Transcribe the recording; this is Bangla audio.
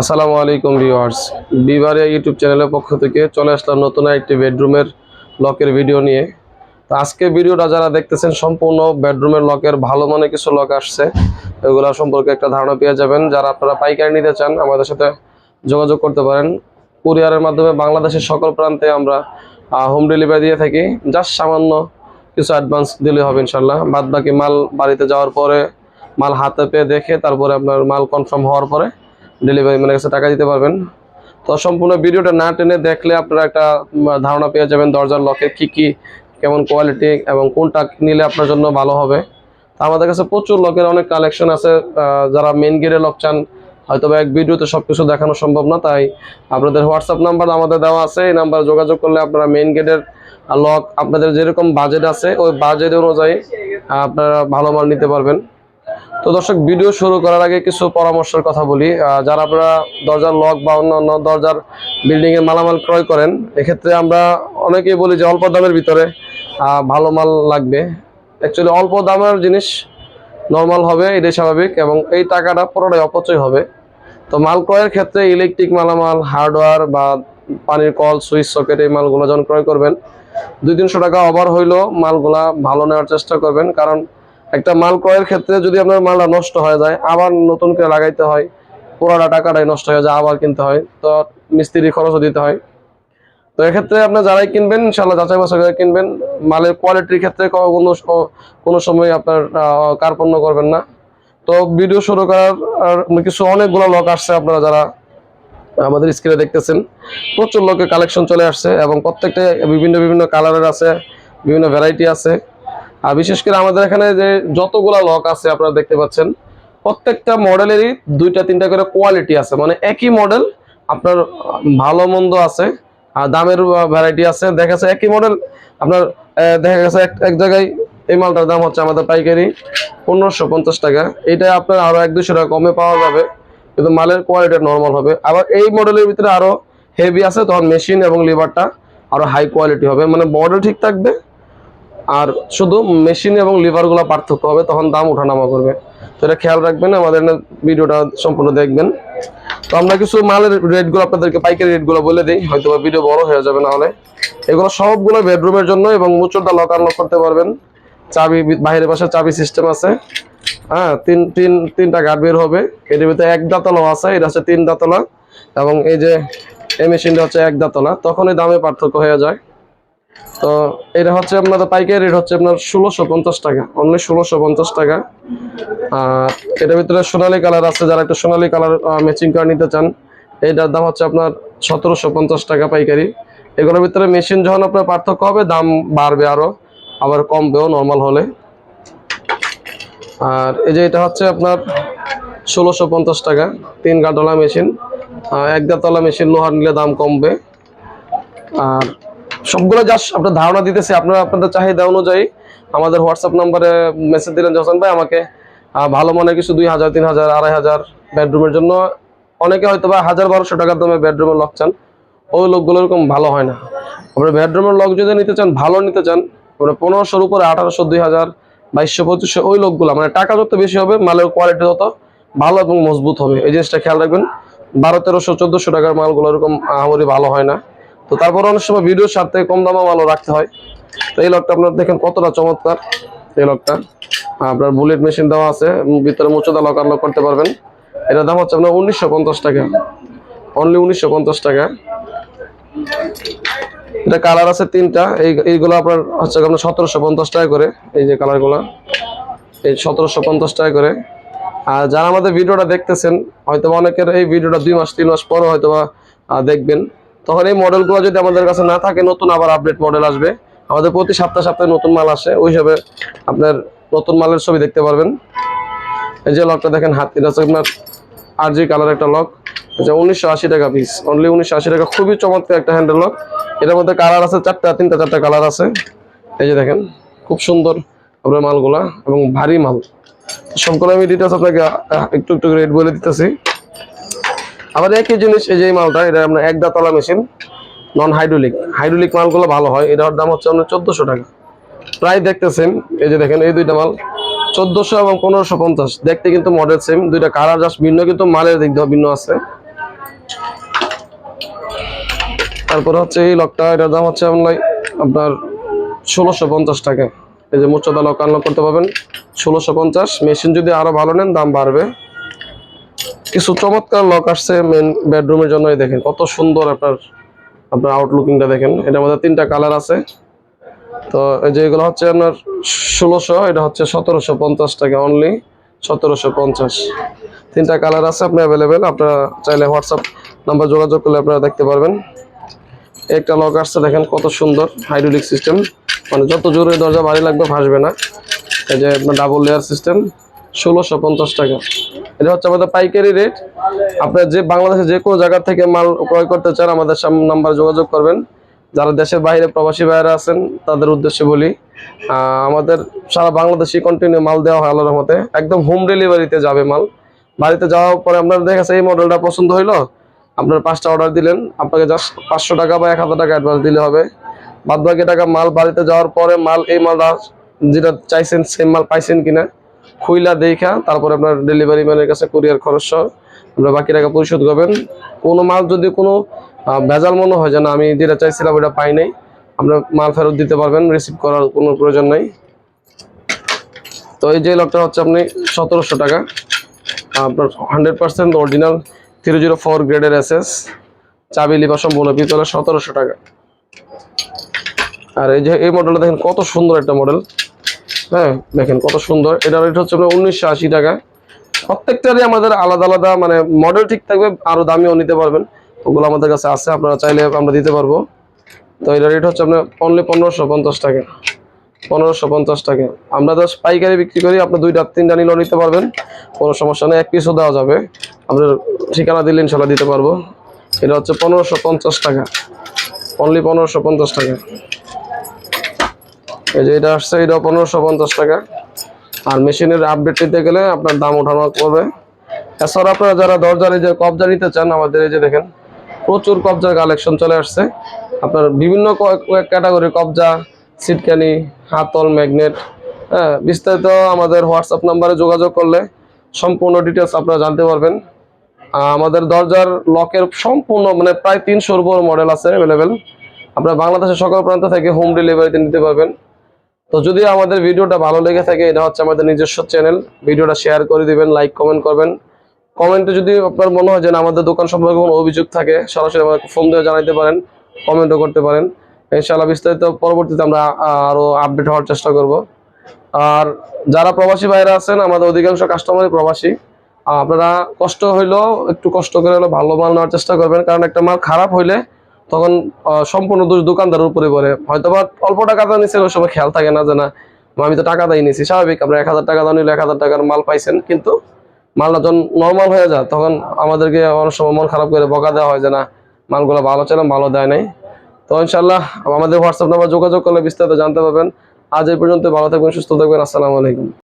আসসালামু আলাইকুম ভিউয়ার্স। বিবারিয়া ইউটিউব চ্যানেলের পক্ষ থেকে চলে আসলাম নতুন একটি বেডরুমের লকের ভিডিও নিয়ে। তো আজকে ভিডিওটা যারা দেখতেছেন, সম্পূর্ণ বেডরুমের লকের ভালো মানের কিছু লক আসছে। এগুলো সম্পর্কে একটা ধারণা পেয়ে যাবেন। যারা আপনারা পাইকারি নিতে চান, আমাদের সাথে যোগাযোগ করতে পারেন। কুরিয়ারের মাধ্যমে বাংলাদেশের সকল প্রান্তে আমরা হোম ডেলিভারি দিয়ে থাকি। জাস্ট সামান্য কিছু অ্যাডভান্স দিলে হবে ইনশাল্লাহ বাদ বাকি মাল বাড়িতে যাওয়ার পরে, মাল হাতে পেয়ে দেখে তারপরে আপনার মাল কনফার্ম হওয়ার পরে ডেলিভারি ম্যানের কাছে টাকা দিতে পারবেন। তো সম্পূর্ণ ভিডিওটা না টেনে দেখলে আপনারা একটা ধারণা পেয়ে যাবেন দরজার লকের কি কি, কেমন কোয়ালিটি এবং কোনটা নিলে আপনার জন্য ভালো হবে। তো আমাদের কাছে প্রচুর লকের অনেক কালেকশন আছে যারা মেন গেটে লক চান হয়তো এক ভিডিওতে সব কিছু দেখানো সম্ভব না, তাই আপনাদের হোয়াটসঅ্যাপ নাম্বার আমাদের দেওয়া আছে, এই নাম্বার যোগাযোগ করলে আপনারা মেন গেটের লক আপনাদের যেরকম বাজেট আছে, ওই বাজেট অনুযায়ী আপনারা ভালো মাল নিতে পারবেন। তো দর্শক ভিডিও শুরু করার আগে কিছু পরামর্শের কথা বলি। যারা আপনারা দরজার লক বা অন্যান্য দরজার বিল্ডিং এর মালামাল ক্রয় করেন, এক্ষেত্রে আমরা অনেকেই বলি যে অল্প দামের ভিতরে ভালো মাল লাগবে। অ্যাকচুয়ালি অল্প দামের জিনিস নর্মাল হবে, এটাই স্বাভাবিক এবং এই টাকাটা পুরোটাই অপচয় হবে। তো মাল ক্রয়ের ক্ষেত্রে ইলেকট্রিক মালামাল হার্ডওয়্যার বা পানির কল সুইচ সকেট এই মালগুলো যখন ক্রয় করবেন, দুই তিনশো টাকা ওভার হইলেও মালগুলা ভালো নেওয়ার চেষ্টা করবেন। কারণ একটা মাল ক্রয়ের ক্ষেত্রে যদি আপনার মালটা নষ্ট হয়ে যায়, আবার নতুন করে লাগাইতে হয়, পুরোটা টাকাটাই নষ্ট হয়ে যায়, আবার কিনতে হয়, তো মিস্ত্রি খরচও দিতে হয়। তো এক্ষেত্রে আপনার যারাই কিনবেন ইনশাল্লাহ যাচাই বাছাই করে কিনবেন। মালের কোয়ালিটির ক্ষেত্রে কোনো কোনো সময় আপনার কার্পণ্য করবেন না। তো ভিডিও শুরু করার, আর কিছু অনেকগুলো লোক আসছে আপনারা যারা আমাদের স্ক্রিনে দেখতেছেন। প্রচুর লোকের কালেকশন চলে আসছে এবং প্রত্যেকটা বিভিন্ন বিভিন্ন কালারের আছে, বিভিন্ন ভ্যারাইটি আছে। আর বিশেষ করে আমাদের এখানে যে যতগুলা লক আছে আপনারা দেখতে পাচ্ছেন, প্রত্যেকটা মডেলেরই দুইটা, তিনটা করে কোয়ালিটি আছে। মানে একই মডেল আপনার ভালো মন্দ আছে, আর দামের ভ্যারাইটি আছে। দেখা যাচ্ছে একই মডেল আপনার দেখা গেছে এক জায়গায় এই মালটার দাম হচ্ছে আমাদের পাইকারি পনেরোশো পঞ্চাশ টাকা। এটা আপনার আরও এক দুশো টাকা কমে পাওয়া যাবে, কিন্তু মালের কোয়ালিটি নর্মাল হবে। আবার এই মডেলের ভিতরে আরও হেভি আছে, তখন মেশিন এবং লিভারটা আরও হাই কোয়ালিটি হবে। মানে বর্ডার ঠিক থাকবে আর শুধু মেশিন এবং লিভারগুলো পার্থক্য হবে, তখন দাম ওঠানামা করবে। তো এটা খেয়াল রাখবেন, আমাদের ভিডিওটা সম্পূর্ণ দেখবেন। তো আমরা কিছু মালের রেটগুলো আপনাদেরকে পাইকারি রেটগুলো বলে দিই হয়তো বা ভিডিও বড় হয়ে যাবে না হলে এগুলো সবগুলো বেডরুমের জন্য এবং মুচুরটা লক আনলক করতে পারবেন। চাবি বাইরের পাশে চাবি সিস্টেম আছে। হ্যাঁ তিন তিন, তিনটা গার্ড বের হবে। এটার ভিতরে এক দাঁতলাও আছে, এটা হচ্ছে তিন দাঁতলা। এবং এই যে, এই মেশিনটা হচ্ছে এক দাঁতলা। তখন এই দামে পার্থক্য হয়ে যায়। তো এটা হচ্ছে আপনাদের পাইকারি রেট হচ্ছে আপনার ষোলোশো পঞ্চাশ টাকা অনলি ষোলোশো পঞ্চাশ টাকা। আর এটার ভিতরে সোনালী কালার আছে, যারা একটু সোনালী কালার ম্যাচিং করে নিতে চান এইটার দাম হচ্ছে আপনার সতেরোশো পঞ্চাশ টাকা পাইকারি। এগুলোর ভিতরে মেশিন যখন আপনার পার্থক্য হবে, দাম বাড়বে আরও আবার কমবেও নর্মাল হলে। আর এই যে এটা হচ্ছে আপনার ষোলোশো পঞ্চাশ টাকা, তিন গাডলা মেশিন এক গাতলা মেশিন লোহার নিলে দাম কমবে। আর সবগুলো জাস্ট আপনার ধারণা দিতেছি, আপনারা আপনাদের চাহিদা অনুযায়ী। আমাদের হোয়াটসঅ্যাপ নাম্বারে মেসেজ দিলেন জহসান ভাই, আমাকে ভালো মানের কিছু দুই হাজার, তিন হাজার, আড়াই হাজার বেডরুমের জন্য। অনেকে হয়তো বা হাজার বারোশো টাকার দামে বেডরুমের লক চান। ওই লোকগুলো এরকম ভালো হয় না। আপনার বেডরুমের লক যদি নিতে চান, ভালো নিতে চান মানে পনেরোশোর উপরে আঠারোশো, দুই হাজার, বাইশশো, পঁচিশশো, ওই লোকগুলো মানে টাকা যত বেশি হবে, মালের কোয়ালিটি তত ভালো এবং মজবুত হবে। এই জিনিসটা খেয়াল রাখবেন, বারো, তেরোশো, চোদ্দশো টাকার মালগুলো এরকম আমারই ভালো হয় না। তো তারপর অনেক সময় ভিডিওর সাথে কম দামে ভালো রাখতে হয়। তো এই লকটা আপনার দেখেন কতটা চমৎকার। এই লকটা আপনার বুলেট মেশিন দেওয়া আছে ভিতরে মুচোদা লক আনলক করতে পারবেন। এটার দাম হচ্ছে আপনার উনিশশো পঞ্চাশ টাকা। অনলি উনিশশো পঞ্চাশ টাকা। এটা কালার আছে তিনটা। এই, এইগুলো আপনার হচ্ছে আপনার সতেরোশো পঞ্চাশ টাকা করে। এই যে কালারগুলো এই সতেরোশো পঞ্চাশ টাকা করে। আর যারা আমাদের ভিডিওটা দেখতেছেন হয়তো অনেকের এই ভিডিওটা দুই মাস, তিন মাস পরও হয়তো দেখবেন। তখন এই মডেলগুলো যদি আমাদের কাছে না থাকে, নতুন আবার আপডেট মডেল আসবে। আমাদের প্রতি সপ্তাহে সপ্তাহে নতুন মাল আসে। ওই হিসাবে আপনার নতুন মালের ছবি দেখতে পারবেন। এই যে লকটা দেখেন, হাত এটা আপনার আর জি কালার একটা লক আচ্ছা উনিশশো আশি টাকা পিস অনলি উনিশশো আশি টাকা। খুবই চমৎকার একটা হ্যান্ডেল লক এটার মধ্যে কালার আছে চারটা, তিনটা, চারটা কালার আছে। এই যে দেখেন, খুব সুন্দর আপনার মালগুলা এবং ভারী মাল। সবগুলো আমি ডিটেলস আপনাকে একটু একটু রেট বলে দিতেছি। আবার একই জিনিস, এই যে মালটা, এটা আপনার এক দাতলা মেশিন নন হাইড্রোলিক হাইড্রোলিক মালগুলো ভালো হয়, এটার দাম হচ্ছে আপনার চোদ্দোশো টাকা। প্রায় দেখতেছেন, এই যে দেখেন, এই দুইটা মাল, চোদ্দোশো এবং পনেরোশো পঞ্চাশ। দেখতে কিন্তু মডেল সেম দুইটা কালার জাস্ট ভিন্ন, কিন্তু মালের দিক দিয়ে ভিন্ন আছে। তারপর হচ্ছে এই লকটা, এটার দাম হচ্ছে আপনার আপনার ষোলোশো পঞ্চাশ টাকা। এই যে মোচাদা লক আনলক করতে পারবেন, ষোলোশো পঞ্চাশ। মেশিন যদি আরও ভালো নেন, দাম বাড়বে। কিছু চমৎকার লক আসছে মেন বেডরুমের জন্য দেখেন। কত সুন্দর আপনার আপনার আউটলুকিংটা দেখেন। এটার মধ্যে তিনটা কালার আছে। তো এই যে এগুলো হচ্ছে আপনার ষোলোশো, এটা হচ্ছে সতেরোশো পঞ্চাশ টাকা অনলি সতেরোশো পঞ্চাশ। তিনটা কালার আছে, আপনি অ্যাভেলেবেল আপনারা চাইলে হোয়াটসঅ্যাপ নাম্বার যোগাযোগ করলে আপনারা দেখতে পারবেন। একটা লক আসছে, দেখেন কত সুন্দর হাইড্রোলিক সিস্টেম মানে যত জোরে দরজা, বাড়ি লাগবে, ভাসবে না। এই যে আপনার ডাবল লেয়ার সিস্টেম ষোলোশো পঞ্চাশ টাকা। এটা হচ্ছে আমাদের পাইকারি রেট আপনার যে বাংলাদেশে যে কোনো জায়গা থেকে মাল ক্রয় করতে চান, আমাদের নাম্বার যোগাযোগ করবেন। যারা দেশের বাইরে প্রবাসী ভাইয়েরা আছেন, তাদের উদ্দেশ্যে বলি আমাদের সারা বাংলাদেশি কন্টিনিউ মাল দেওয়া হয় আল্লাহর মতে একদম হোম ডেলিভারিতে যাবে মাল। বাড়িতে যাওয়ার পরে আপনার দেখেছে এই মডেলটা পছন্দ হইল? আপনার পাঁচটা অর্ডার দিলেন। আপনাকে জাস্ট পাঁচশো টাকা বা এক হাজার টাকা অ্যাডভান্স দিলে হবে। বাদ বাকি টাকা মাল বাড়িতে যাওয়ার পরে মাল এই মালটা যেটা চাইছেন সেম মাল পাইছেন কিনা খুইলা দেখা, তারপরে আপনার ডেলিভারি ম্যানের কাছে কুরিয়ার খরচ সহ আপনার বাকি টাকা পরিশোধ করবেন। কোনো মাল যদি কোনো ভেজাল মনে হয় যে না, আমি যেটা চাইছিলাম ওটা পাই নাই, আপনার মাল ফেরত দিতে পারবেন রিসিভ করার কোনো প্রয়োজন নাই। তো এই যে লকটা হচ্ছে আপনি সতেরোশো টাকা, আপনার hundred percent original three zero four গ্রেডের এসএস চাবি লিপা সম্পূর্ণ পিতলের সতেরোশো টাকা। আর এই যে, এই মডেলটা দেখেন কত সুন্দর একটা মডেল হ্যাঁ দেখেন কত সুন্দর। এটা রেট হচ্ছে আপনার উনিশশো আশি টাকা। প্রত্যেকটারই আমাদের আলাদা আলাদা মানে মডেল ঠিক থাকবে, আরও দামিও নিতে পারবেন। ওগুলো আমাদের কাছে আছে, আপনারা চাইলে আমরা দিতে পারব। তো এটা রেট হচ্ছে আপনার অনলি পনেরোশো পঞ্চাশ টাকা। পনেরোশো পঞ্চাশ টাকা। আমরা জাস্ট পাইকারি বিক্রি করি, আপনার দুইটা, তিনটা নিলেও নিতে পারবেন। কোনো সমস্যা নেই, এক পিসও দেওয়া যাবে। আপনার ঠিকানা দিলে ইনশাল্লাহ দিতে পারব। এটা হচ্ছে পনেরোশো পঞ্চাশ টাকা। অনলি পনেরোশো পঞ্চাশ টাকা। এই যে এটা আসছে এটাও পনেরোশো পঞ্চাশ টাকা। আর মেশিনের আপডেট নিতে গেলে আপনার দাম ওঠানো করবে। এছাড়া আপনারা যারা দরজার যে কবজা নিতে চান, আমাদের এই যে দেখেন, প্রচুর কবজার কালেকশন চলে আসছে। আপনার বিভিন্ন কয়েক ক্যাটাগরি কবজা সিটকানি হাতল ম্যাগনেট হ্যাঁ বিস্তারিত আমাদের হোয়াটসঅ্যাপ নাম্বারে যোগাযোগ করলে সম্পূর্ণ ডিটেলস আপনারা জানতে পারবেন। আমাদের দরজার লকের সম্পূর্ণ মানে প্রায় তিনশোর উপর মডেল আছে অ্যাভেলেবেল আপনারা বাংলাদেশের সকল প্রান্ত থেকে হোম ডেলিভারিতে নিতে পারবেন। তো যদি আমাদের ভিডিওটা ভালো লেগে থাকে, এটা হচ্ছে আমাদের নিজস্ব চ্যানেল ভিডিওটা শেয়ার করে দিবেন লাইক কমেন্ট করবেন। কমেন্টে যদি আপনার মনে হয় যে আমাদের দোকান সম্পর্কে কোনো অভিযোগ থাকে, সরাসরি আমাকে ফোন দিয়ে জানাতে পারেন কমেন্টও করতে পারেন। ইনশাআল্লাহ বিস্তারিত পরবর্তীতে আমরা আরও আপডেট হওয়ার চেষ্টা করব। আর যারা প্রবাসী ভাইরা আছেন, আমাদের অধিকাংশ কাস্টমারই প্রবাসী আপনারা কষ্ট হইলেও, একটু কষ্ট করে হলেও ভালো মাল নেওয়ার চেষ্টা করবেন। কারণ একটা মাল খারাপ হইলে তখন সম্পূর্ণ দোষ দোকানদারের উপরে পড়ে। হয়তো বা অল্প টাকা দাম নিচ্ছে ওই সময় খেয়াল থাকে না যে না আমি তো টাকা দিয়ে নিয়েছি স্বাভাবিক আমরা এক হাজার টাকা দাম নিলে এক হাজার টাকার মাল পাইছেন। কিন্তু মালটা যখন নর্মাল হয়ে যায়, তখন আমাদেরকে অনেক সময় মন খারাপ করে বকা দেওয়া হয় যে না, মালগুলো ভালো ছিলাম ভালো দেয় নাই। তো ইনশাল্লাহ আমাদের হোয়াটসঅ্যাপ নাম্বার যোগাযোগ করলে বিস্তারিত জানতে পারবেন। আজ এই পর্যন্ত ভালো থাকবেন, সুস্থ থাকবেন, আসসালামু আলাইকুম।